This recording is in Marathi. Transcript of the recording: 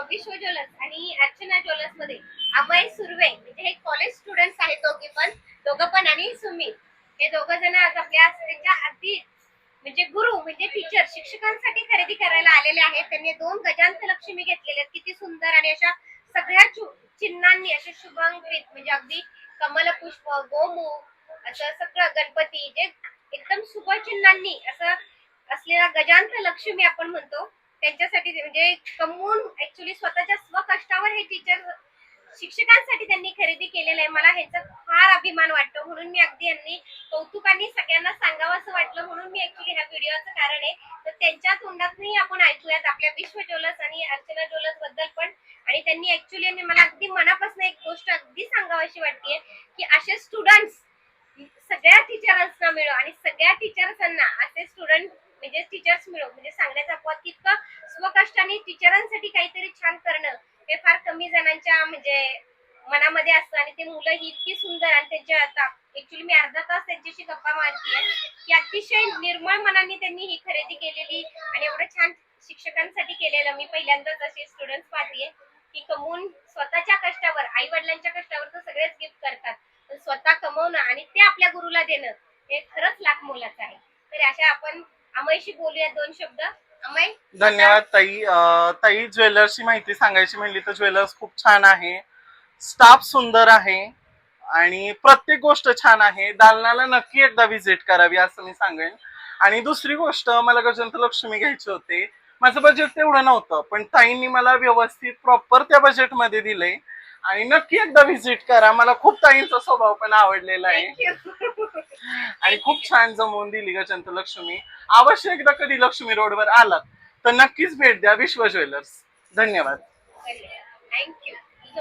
विश्व ज्वेलर्स आणि अर्चना ज्वेलर्समध्ये अभय सुर्वे म्हणजे हे कॉलेज स्टुडंट्स आहेत दोघे पण. दोघं पण आणि सुमित हे दोघं जण आज आपल्या त्यांच्या अगदी म्हणजे गुरु म्हणजे टीचर शिक्षकांसाठी खरेदी करायला आलेले आहेत. त्यांनी दोन गजांत लक्ष्मी घेतलेले आहेत. किती सुंदर आणि अशा सगळ्या चिन्हांनी असे शुभांकित म्हणजे अगदी कमल पुष्प गोमुख असं सगळं गणपती जे एकदम शुभ चिन्हांनी असं असलेला गजांत लक्ष्मी आपण म्हणतो. त्यांच्यासाठी म्हणजे कमवून ऍक्च्युली स्वतःच्या स्वकष्टावर हे टीचर शिक्षकांसाठी त्यांनी खरेदी केलेलं आहे. मला ह्याचा फार अभिमान वाटतो. म्हणून मी अगदी यांनी कौतुकाने सगळ्यांना सांगावं असं वाटलं. म्हणून मी ऍक्च्युली ह्या व्हिडिओचं कारण आहे. तर त्यांच्या तोंडातूनही आपण ऐकूयात आपल्या विश्व ज्वेलर्स आणि अर्चना ज्वेलर्सबद्दल पण. आणि त्यांनी ऍक्च्युली मला अगदी मनापासून एक गोष्ट अगदी सांगावीशी वाटते की असे स्टुडंट्स सगळ्या टीचरांना मिळो आणि सगळ्या टीचर्सांना असे स्टुडंट म्हणजे टीचर्स मिळो म्हणजे सांगण्याचा पद तितकं स्वकष्टाने टीचरांसाठी काहीतरी छान करणं हे फार कमी जणांच्या म्हणजे मनामध्ये असतं आणि ते मुलं ही इतकी सुंदर आणि त्यांच्या आता ऍक्च्युली मी अर्धा तास त्यांच्याशी गप्पा मारतीये की अतिशय निर्मळ मनाने त्यांनी ही खरेदी केलेली आणि एवढं छान शिक्षकांसाठी केलेलं. मी पहिल्यांदाच असे स्टुडंट पाहतीये की कमवून स्वतःच्या कष्टावर आई वडिलांच्या कष्टावर तर सगळेच गिफ्ट करतात. पण स्वतः कमवणं आणि ते आपल्या गुरुला देणं हे खरंच लाख मोलाचं आहे तर अशा आपण अमयशी बोलूया दोन शब्द. अमय धन्यवाद ताई. अं, ताई ज्वेलर्सची माहिती सांगायची म्हणली तर ज्वेलर्स खूप छान आहे. स्टाफ सुंदर आहे आणि प्रत्येक गोष्ट छान आहे. दालनाला नक्की एकदा व्हिजिट करावी असं मी सांगेन. आणि दुसरी गोष्ट मला गजंत लक्ष्मी घ्यायचे होते. माझं बजेट तेवढं नव्हतं पण ताईंनी मला व्यवस्थित प्रॉपर त्या बजेटमध्ये दिलंय. आणि नक्की एकदा व्हिजिट करा. मला खूप ताईंचा स्वभाव पण आवडलेला आहे. आणि खूप छान जमवून दिली गजंत लक्ष्मी. अवश्य एकदा कधी लक्ष्मी रोडवर आलात तर नक्कीच भेट द्या विश्व ज्वेलर्स. धन्यवाद. थँक्यू